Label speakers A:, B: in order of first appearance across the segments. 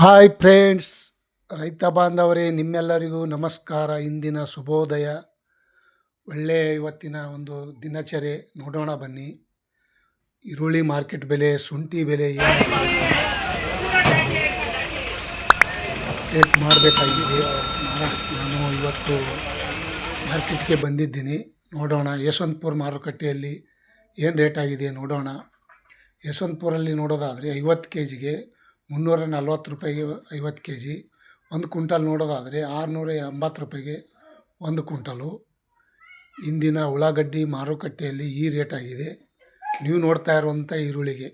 A: Hi friends, ರೈತ ಬಾಂಧವರೇ, ನಿಮ್ಮೆಲ್ಲರಿಗೂ ನಮಸ್ಕಾರ. ಇಂದಿನ ಶುಭೋದಯ. ಒಳ್ಳೆಯ ಇವತ್ತಿನ ಒಂದು ದಿನಚರಿ ನೋಡೋಣ ಬನ್ನಿ. ಈರುಳ್ಳಿ ಮಾರ್ಕೆಟ್ ಬೆಲೆ, ಶುಂಠಿ ಬೆಲೆ ಅಪ್ಡೇಟ್ ಮಾಡಬೇಕಾಗಿದೆ. ನಾನು ಇವತ್ತು ಮಾರ್ಕೆಟ್ಗೆ ಬಂದಿದ್ದೀನಿ. ನೋಡೋಣ. ಯಶವಂತಪುರ ಮಾರುಕಟ್ಟೆಯಲ್ಲಿ ಏನು ರೇಟ್ ಆಗಿದೆ ನೋಡೋಣ. ಯಶವಂತಪುರಲ್ಲಿ ನೋಡೋದಾದರೆ ಐವತ್ತು ಕೆ ಜಿಗೆ ಮುನ್ನೂರ ನಲ್ವತ್ತು ರೂಪಾಯಿಗೆ ಐವತ್ತು ಕೆ ಜಿ, ಒಂದು ಕುಂಟಲ್ ನೋಡೋದಾದರೆ ಆರುನೂರ ಎಂಬತ್ತು ರೂಪಾಯಿಗೆ ಒಂದು ಕುಂಟಲು ಇಂದಿನ ಉಳ್ಳಾಗಡ್ಡಿ ಮಾರುಕಟ್ಟೆಯಲ್ಲಿ ಈ ರೇಟ್ ಆಗಿದೆ. ನೀವು ನೋಡ್ತಾ ಇರುವಂಥ ಈರುಳ್ಳಿಗೆ,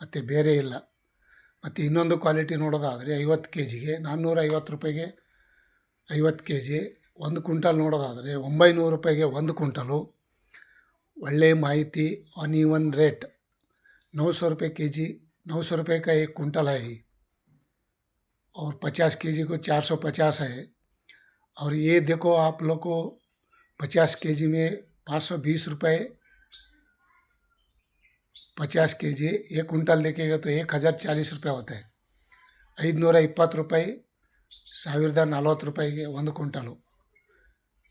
A: ಮತ್ತು ಬೇರೆ ಇಲ್ಲ. ಮತ್ತು ಇನ್ನೊಂದು ಕ್ವಾಲಿಟಿ ನೋಡೋದಾದರೆ ಐವತ್ತು ಕೆ ಜಿಗೆ ನಾನ್ನೂರ ಐವತ್ತು ರೂಪಾಯಿಗೆ ಐವತ್ತು ಕೆ ಜಿ, ಒಂದು ಕುಂಟಲ್ ನೋಡೋದಾದರೆ ಒಂಬೈನೂರು ರೂಪಾಯಿಗೆ ಒಂದು ಕುಂಟಲು ಒಳ್ಳೆಯ ಮಾಹಿತಿ ಆನ್ ಈವನ್ ರೇಟ್ ನೂರು ರೂಪಾಯಿ ಕೆ ಜಿ नौ सौ रुपये का एक कुंटल है ये और पचास के जी को चार सौ पचास है और ये देखो आप लोग को पचास के जी में पाँच सौ बीस रुपये पचास के जी एक कुंटल देखेगा तो एक हज़ार चालीस रुपये होता है ಐದುನೂರ ಇಪ್ಪತ್ತು ರೂಪಾಯಿ ಸಾವಿರದ ನಲ್ವತ್ತು ರೂಪಾಯಿಗೆ ಒಂದು ಕುಂಟಲು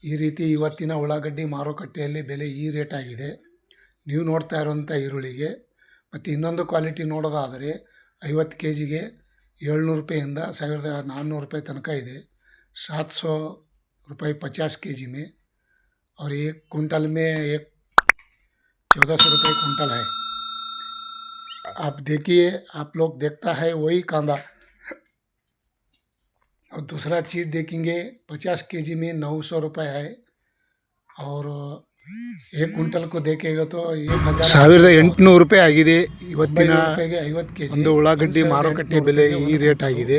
A: ಈ ರೀತಿ ಇವತ್ತಿನ ಉಳ್ಳಾಗಡ್ಡಿ ಮಾರುಕಟ್ಟೆಯಲ್ಲಿ ಬೆಲೆ ಈ ರೇಟ್ ಆಗಿದೆ ನೀವು ನೋಡ್ತಾ ಇರುವಂಥ ಈರುಳ್ಳಿಗೆ ಮತ್ತು ಇನ್ನೊಂದು ಕ್ವಾಲಿಟಿ ನೋಡೋದಾದರೆ ಐವತ್ತು ಕೆ ಜಿಗೆ ಏಳ್ನೂರು ರೂಪಾಯಿಂದ ಸಾವಿರದ ನಾನ್ನೂರು ರೂಪಾಯಿ ತನಕ ಇದೆ सात सौ रुपये पचास के जी में और एक कुंटल में एक चौदह सौ रुपये कुंटल है आप देखिए आप लोग देखता है वही कांदा और दूसरा चीज़ देखेंगे पचास के जी में नौ सौ रुपये है और एक कुंटल को देखेगा तो एक हजार ಸಾವಿರದ ಎಂಟುನೂರು ರೂಪಾಯಿ ಆಗಿದೆ ಇವತ್ತಿನ ರೂಪಾಯಿಗೆ ಐವತ್ತು ಕೆ ಒಂದು ಉಳ್ಳಾಗಡ್ಡಿ ಮಾರುಕಟ್ಟೆ ಬೆಲೆ ಈ ರೇಟ್ ಆಗಿದೆ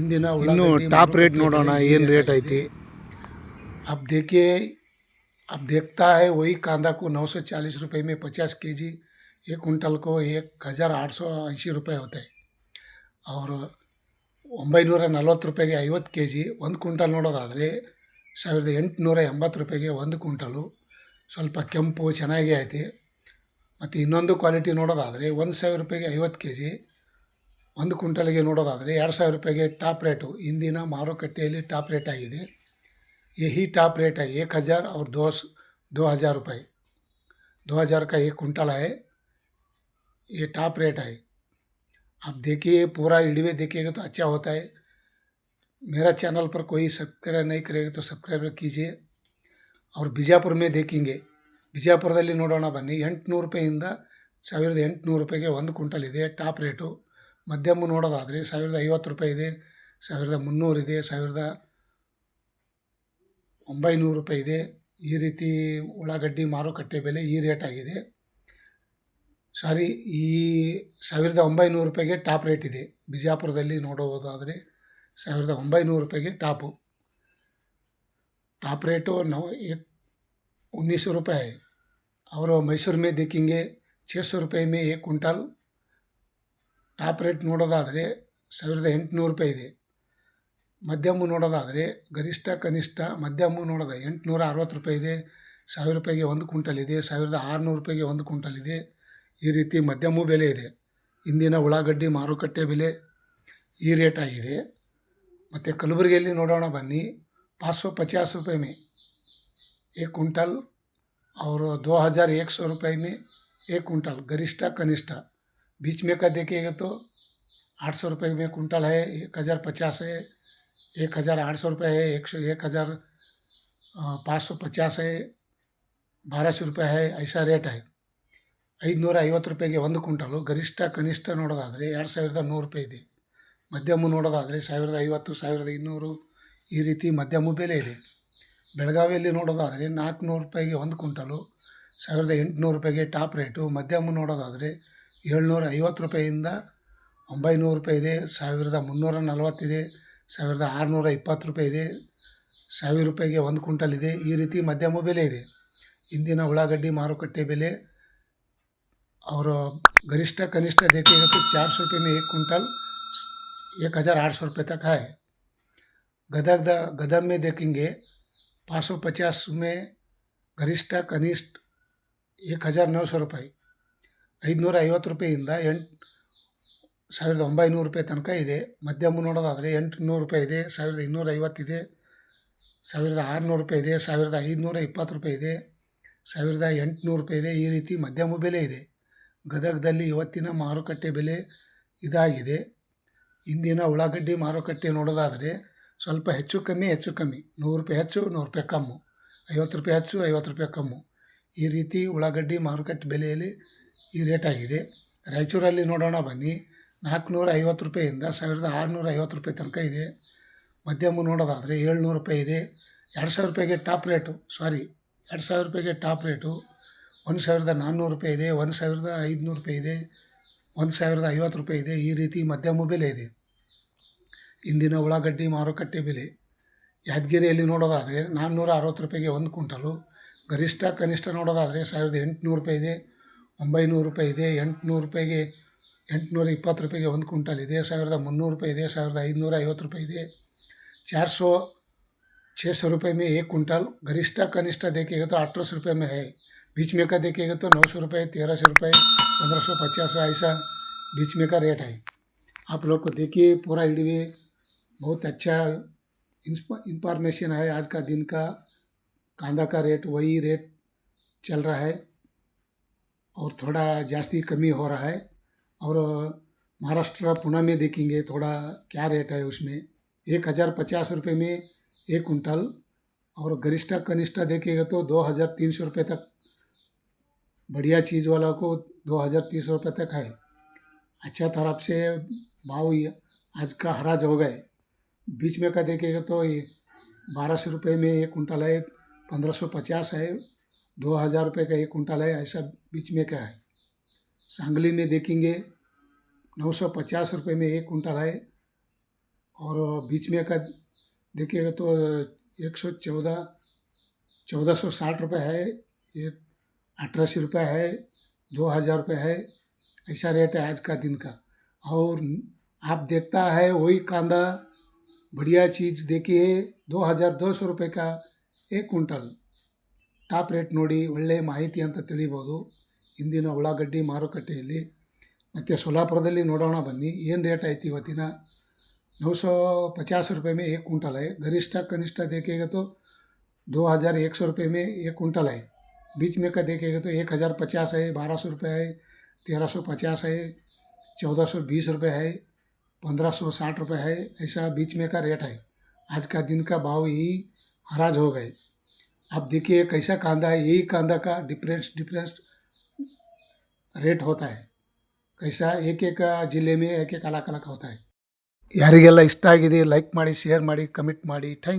A: ಇಂದಿನ ಇನ್ನು ಟಾಪ್ ರೇಟ್ ನೋಡೋಣ ಏನು ರೇಟ್ ಐತಿ अब देखिए अब देखता है वही कांदा को नौ सौ चालीस रुपये में पचास के जी एक कुंटल को एक हज़ार आठ सौ अस्सी रुपये होता है और ಒಂಬೈನೂರ ನಲ್ವತ್ತು ರೂಪಾಯಿಗೆ ಐವತ್ತು ಕೆ ಜಿ ಒಂದು ಕುಂಟಲ್ ನೋಡೋದಾದರೆ ಸಾವಿರದ ಎಂಟುನೂರ ಎಂಬತ್ತು ರೂಪಾಯಿಗೆ ಒಂದು ಕುಂಟಲು ಸ್ವಲ್ಪ ಕೆಂಪು ಚೆನ್ನಾಗೇ ಐತಿ ಮತ್ತು ಇನ್ನೊಂದು ಕ್ವಾಲಿಟಿ ನೋಡೋದಾದರೆ ಒಂದು ಸಾವಿರ ರೂಪಾಯಿಗೆ ಐವತ್ತು ಕೆ ಜಿ ಒಂದು ಕುಂಟಲಿಗೆ ನೋಡೋದಾದರೆ ಎರಡು ಸಾವಿರ ರೂಪಾಯಿಗೆ ಟಾಪ್ ರೇಟು ಇಂದಿನ ಮಾರುಕಟ್ಟೆಯಲ್ಲಿ ಟಾಪ್ ರೇಟ್ ಆಗಿದೆ यही टॉप रेट है एक हज़ार और दो दो हज़ार रुपये दो हज़ार का एक कुंटल है ये टॉप रेट है आप देखिए पूरा वीडियो देखिएगा तो अच्छा होता है मेरा चैनल पर कोई सब्सक्राइब नहीं करेगा तो सब्सक्राइब कीजिए ಅವ್ರು ಬಿಜಾಪುರ ಮೇ ದೇಕಿಂಗೆ. ಬಿಜಾಪುರದಲ್ಲಿ ನೋಡೋಣ ಬನ್ನಿ. ಎಂಟುನೂರು ರೂಪಾಯಿಂದ ಸಾವಿರದ ಎಂಟುನೂರು ರೂಪಾಯಿಗೆ ಒಂದು ಕ್ವಿಂಟಲ್ ಇದೆ ಟಾಪ್ ರೇಟು. ಮಧ್ಯಮ ನೋಡೋದಾದರೆ ಸಾವಿರದ ಐವತ್ತು ರೂಪಾಯಿ ಇದೆ, ಸಾವಿರದ ಮುನ್ನೂರಿದೆ ಸಾವಿರದ ಒಂಬೈನೂರು ರೂಪಾಯಿ ಇದೆ. ಈ ರೀತಿ ಉಳ್ಳಾಗಡ್ಡಿ ಮಾರುಕಟ್ಟೆ ಬೆಲೆ ಈ ರೇಟ್ ಆಗಿದೆ. ಸಾರಿ, ಈ ಸಾವಿರದ ಒಂಬೈನೂರು ರೂಪಾಯಿಗೆ ಟಾಪ್ ರೇಟ್ ಇದೆ. ಬಿಜಾಪುರದಲ್ಲಿ ನೋಡೋದಾದರೆ ಸಾವಿರದ ಒಂಬೈನೂರು ರೂಪಾಯಿಗೆ ಟಾಪು. टॉप रेट नौ एक उन्नीस सौ रुपये है और मैसूर में देखेंगे छः सौ रुपये में एक कुंटल ಟಾಪ್ ರೇಟ್ ನೋಡೋದಾದರೆ ಸಾವಿರದ ಎಂಟುನೂರು ರೂಪಾಯಿ ಇದೆ ಮಧ್ಯಮ ನೋಡೋದಾದರೆ ಗರಿಷ್ಠ ಕನಿಷ್ಠ ಮಧ್ಯಮ ನೋಡೋದ ಎಂಟುನೂರ ಅರವತ್ತು ರೂಪಾಯಿ ಇದೆ ಸಾವಿರ ರೂಪಾಯಿಗೆ ಒಂದು ಕುಂಟಲ್ ಇದೆ ಸಾವಿರದ ಆರುನೂರು ರೂಪಾಯಿಗೆ ಒಂದು ಕುಂಟಲ್ ಇದೆ ಈ ರೀತಿ ಮಧ್ಯಮ ಬೆಲೆ ಇದೆ ಇಂದಿನ ಉಳ್ಳಾಗಡ್ಡಿ ಮಾರುಕಟ್ಟೆ ಬೆಲೆ ಈ ರೇಟ್ ಆಗಿದೆ ಮತ್ತು ಕಲಬುರಗಿಯಲ್ಲಿ ನೋಡೋಣ ಬನ್ನಿ पाँच सौ पचास रुपये में एक कुंटल और दो हज़ार एक सौ रुपये में एक कुंटल गरिष्ठा कनिष्ठा बीच में का देखिएगा तो आठ सौ रुपये में कुंटल है एक हज़ार पचास है एक हज़ार आठ सौ रुपये है एक सौ एक हज़ार पाँच सौ पचास है बारह सौ रुपये है ऐसा ರೇಟ್ है ಐದುನೂರ ಐವತ್ತು ರೂಪಾಯಿಗೆ ಒಂದು ಕುಂಟಲು ಗರಿಷ್ಠ ಕನಿಷ್ಠ ನೋಡೋದಾದರೆ ಎರಡು ಸಾವಿರದ ನೂರು ರೂಪಾಯಿ ಇದೆ ಮಧ್ಯಮ ನೋಡೋದಾದರೆ ಸಾವಿರದ ಐವತ್ತು ಸಾವಿರದ ಇನ್ನೂರು ಈ ರೀತಿ ಮಧ್ಯಮ ಬೆಲೆ ಇದೆ ಬೆಳಗಾವಿಯಲ್ಲಿ ನೋಡೋದಾದರೆ ನಾಲ್ಕುನೂರು ರೂಪಾಯಿಗೆ ಒಂದು ಕುಂಟಲು ಸಾವಿರದ ಎಂಟುನೂರು ರೂಪಾಯಿಗೆ ಟಾಪ್ ರೇಟು ಮಧ್ಯಮ ನೋಡೋದಾದರೆ ಏಳ್ನೂರ ಐವತ್ತು ರೂಪಾಯಿಯಿಂದ ಒಂಬೈನೂರು ರೂಪಾಯಿ ಇದೆ ಸಾವಿರದ ಮುನ್ನೂರ ನಲ್ವತ್ತಿದೆ ಸಾವಿರದ ಆರುನೂರ ಇಪ್ಪತ್ತು ರೂಪಾಯಿ ಇದೆ ಸಾವಿರ ರೂಪಾಯಿಗೆ ಒಂದು ಕುಂಟಲ್ ಇದೆ ಈ ರೀತಿ ಮಧ್ಯಮ ಬೆಲೆ ಇದೆ ಇಂದಿನ ಉಳ್ಳಾಗಡ್ಡಿ ಮಾರುಕಟ್ಟೆ ಬೆಲೆ और गरिष्ठ कनिष्ठ देखिएगा तो चार सौ रुपये में एक कुंटल एक हज़ार आठ सौ रुपये तक है गदग द गदम में देखेंगे पाँच सौ पचास में ಗರಿಷ್ಠ ಕನಿಷ್ಠ एक हज़ार नौ सौ रुपये ಐದುನೂರ ಐವತ್ತು ರೂಪಾಯಿಂದ ಎಂಟು ಸಾವಿರದ ಒಂಬೈನೂರು ರೂಪಾಯಿ ತನಕ ಇದೆ ಮಧ್ಯಮ ನೋಡೋದಾದರೆ ಎಂಟುನೂರು ರೂಪಾಯಿ ಇದೆ ಸಾವಿರದ ಇನ್ನೂರ ಐವತ್ತಿದೆ ಸಾವಿರದ ಆರುನೂರು ರೂಪಾಯಿ ಇದೆ ಸಾವಿರದ ಐದುನೂರ ಇಪ್ಪತ್ತು ರೂಪಾಯಿ ಇದೆ ಸಾವಿರದ ಎಂಟುನೂರು ರೂಪಾಯಿ ಇದೆ ಈ ರೀತಿ ಮಧ್ಯಮ ಬೆಲೆ ಇದೆ ಗದಗದಲ್ಲಿ ಇವತ್ತಿನ ಮಾರುಕಟ್ಟೆ ಬೆಲೆ ಇದಾಗಿದೆ ಇಂದಿನ ಉಳ್ಳಾಗಡ್ಡಿ ಮಾರುಕಟ್ಟೆ ನೋಡೋದಾದರೆ ಸ್ವಲ್ಪ ಹೆಚ್ಚು ಕಮ್ಮಿ ಹೆಚ್ಚು ಕಮ್ಮಿ. ನೂರು ರೂಪಾಯಿ ಹೆಚ್ಚು, ನೂರು ರೂಪಾಯಿ ಕಮ್ಮು. ಐವತ್ತು ರೂಪಾಯಿ ಹೆಚ್ಚು, ಐವತ್ತು ರೂಪಾಯಿ ಕಮ್ಮು. ಈ ರೀತಿ ಉಳ್ಳಾಗಡ್ಡಿ ಮಾರುಕಟ್ಟೆ ಬೆಲೆಯಲ್ಲಿ ಈ ರೇಟ್ ಆಗಿದೆ. ರಾಯಚೂರಲ್ಲಿ ನೋಡೋಣ ಬನ್ನಿ. ನಾಲ್ಕುನೂರ ಐವತ್ತು ರೂಪಾಯಿಂದ ಸಾವಿರದ ಆರುನೂರ ಐವತ್ತು ರೂಪಾಯಿ ತನಕ ಇದೆ. ಮಧ್ಯಮ ನೋಡೋದಾದರೆ ಏಳ್ನೂರು ರೂಪಾಯಿ ಇದೆ. ಎರಡು ಸಾವಿರ ರೂಪಾಯಿಗೆ ಟಾಪ್ ರೇಟು. ಸಾರಿ, ಎರಡು ಸಾವಿರ ರೂಪಾಯಿಗೆ ಟಾಪ್ ರೇಟು. ಒಂದು ಸಾವಿರದ ನಾನ್ನೂರು ರೂಪಾಯಿ ಇದೆ, ಒಂದು ಸಾವಿರದ ಐದುನೂರು ರೂಪಾಯಿ ಇದೆ, ಒಂದು ಸಾವಿರದ ಐವತ್ತು ರೂಪಾಯಿ ಇದೆ. ಈ ರೀತಿ ಮಧ್ಯಮ ಬೆಲೆ ಇದೆ. ಇಂದಿನ ಉಳ್ಳಾಗಡ್ಡಿ ಮಾರುಕಟ್ಟೆ ಬೆಲೆ ಯಾದಗಿರಿಯಲ್ಲಿ ನೋಡೋದಾದರೆ ನಾನ್ನೂರ ಅರವತ್ತು ರೂಪಾಯಿಗೆ ಒಂದು ಕ್ವಿಂಟಲು ಗರಿಷ್ಠ ಕನಿಷ್ಠ ನೋಡೋದಾದರೆ ಸಾವಿರದ ಎಂಟುನೂರು ರೂಪಾಯಿ ಇದೆ ಒಂಬೈನೂರು ರೂಪಾಯಿ ಇದೆ ಎಂಟುನೂರು ರೂಪಾಯಿಗೆ ಎಂಟುನೂರ ಇಪ್ಪತ್ತು ರೂಪಾಯಿಗೆ ಒಂದು ಕ್ವಿಂಟಲ್ ಇದೆ ಸಾವಿರದ ಮುನ್ನೂರು ರೂಪಾಯಿ ಇದೆ ಸಾವಿರದ ಐದುನೂರ ಐವತ್ತು ರೂಪಾಯಿ ಇದೆ चार सौ छः सौ रुपये में एक कुंटल गरिष्ठ कनिष्ठ देखिएगा तो अठारह सौ रुपये में है बीच में का देखिएगा तो नौ सौ रुपये तेरह सौ रुपये पंद्रह सौ पचास ऐसा बीच में का रेट है आप लोग को देखिए पूरा वीडियो बहुत अच्छा इंफॉर्मेशन है आज का दिन का। कांदा का रेट वही रेट चल रहा है और थोड़ा जास्ती कमी हो रहा है। और महाराष्ट्र पुणे में देखेंगे थोड़ा क्या रेट है उसमें। एक हज़ार पचास रुपये में एक कुंटल और गरिष्ठ कनिष्ठ देखेगा तो दो हज़ार तीन सौ रुपये तक। बढ़िया चीज़ वाला को दो हज़ार तीन सौ रुपये तक है। अच्छा तरफ़ से भाव आज का हराज हो गए। बीच में का देखिएगा तो ये बारह सौ रुपये में एक कुंटल है, पंद्रह सौ पचास है, दो हज़ार रुपये का एक कुंटल है, ऐसा बीच में का है। सांगली में देखेंगे, नौ सौ पचास रुपये में एक कुंटल है और बीच में का देखिएगा तो एक सौ चौदह चौदह सौ साठ रुपये है एक अठारह सौ रुपये है, दो हज़ार रुपये है, ऐसा रेट है आज का दिन का। और आप देखता है वही कांदा बढ़िया चीज़ देखिए दो हज़ार दो सौ रुपये का एक कुंटल ಟಾಪ್ ರೇಟ್ ನೋಡಿ ಒಳ್ಳೆಯ ಮಾಹಿತಿ ಅಂತ ತಿಳಿಬೋದು ಇಂದಿನ ಉಳ್ಳಾಗಡ್ಡಿ ಮಾರುಕಟ್ಟೆಯಲ್ಲಿ ಮತ್ತು ಸೊಲ್ಲಾಪುರದಲ್ಲಿ ನೋಡೋಣ ಬನ್ನಿ ಏನು ರೇಟ್ ಐತಿ ಇವತ್ತಿನ नौ सौ पचास रुपये में एक कुंटल है गरिष्ठ कनिष्ठ देखिएगा तो दो हज़ार एक सौ रुपये में एक कुंटल है बीच में का देखिएगा तो एक हज़ार पचास है बारह सौ रुपये है तेरह सौ पचास है चौदह सौ बीस रुपये है पंद्रह सौ साठ रुपये है ऐसा बीच में का रेट है आज का दिन का भाव यही हराज हो गए आप देखिए कैसा कांदा है यही कांदा का डिफरेंस डिफरेंस रेट होता है कैसा एक एक ಜಿಲ್ಲೆ में एक एक अलग अलग होता है ಯಾರಿಗೆಲ್ಲ ಇಷ್ಟ ಆಗಿದೆ ಲೈಕ್ ಮಾಡಿ ಶೇರ್ ಮಾಡಿ ಕಮೆಂಟ್ ಮಾಡಿ ಥ್ಯಾಂಕ್